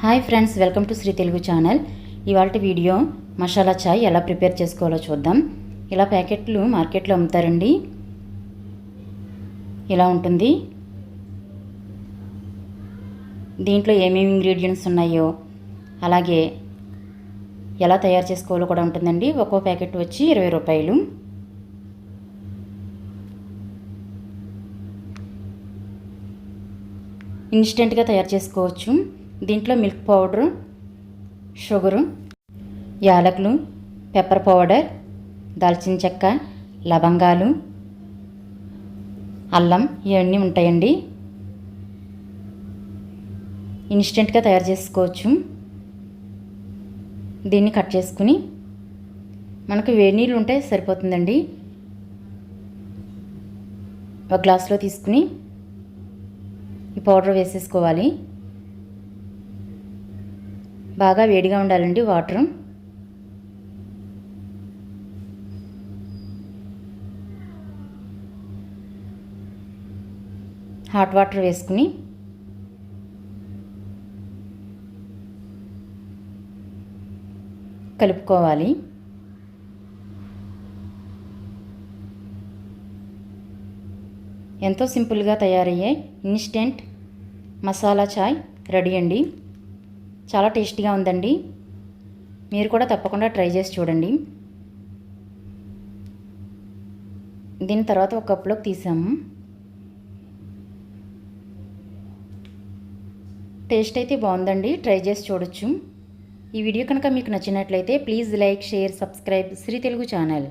Hi friends welcome to Shri Telugu channel. ఇవాళ video masala chai ఎలా prepare చేసుకోవాలో చూద్దాం. ఇలా ప్యాకెట్లు మార్కెట్లో అమ్ముతారండి. ఇలా ఉంటుంది. దీంట్లో ఏమేమి ఇంగ్రీడియంట్స్ ఉన్నాయో అలాగే ఎలా తయారు చేసుకోవాలో కూడా ఉంటుందండి. ఒక్కో ప్యాకెట్ వచ్చి ఇరవై రూపాయలు. ఇన్స్టెంట్గా తయారు చేసుకోవచ్చు. దీంట్లో మిల్క్ పౌడరు షుగరు యాలకులు పెప్పర్ పౌడర్ దాల్చిన చెక్క లవంగాలు అల్లం ఇవన్నీ ఉంటాయండి. ఇన్స్టెంట్గా తయారు చేసుకోవచ్చు. దీన్ని కట్ చేసుకుని మనకు వేడి నీళ్ళు ఉంటే సరిపోతుందండి. ఒక గ్లాస్లో తీసుకుని ఈ పౌడర్ వేసేసుకోవాలి. బాగా వేడిగా ఉండాలండి వాటర్. హాట్ వాటర్ వేసుకుని. కలుపుకోవాలి. ఎంతో సింపుల్గా తయారయ్యే ఇన్స్టెంట్ మసాలా చాయ్ రెడీ అండి. చాలా టేస్టీగా ఉందండి. మీరు కూడా తప్పకుండా ట్రై చేసి చూడండి. దీని తర్వాత ఒక కప్లోకి తీసాము. టేస్ట్ అయితే బాగుందండి. ట్రై చేసి చూడొచ్చు. ఈ వీడియో కనుక మీకు నచ్చినట్లయితే please like share subscribe Shri Telugu channel.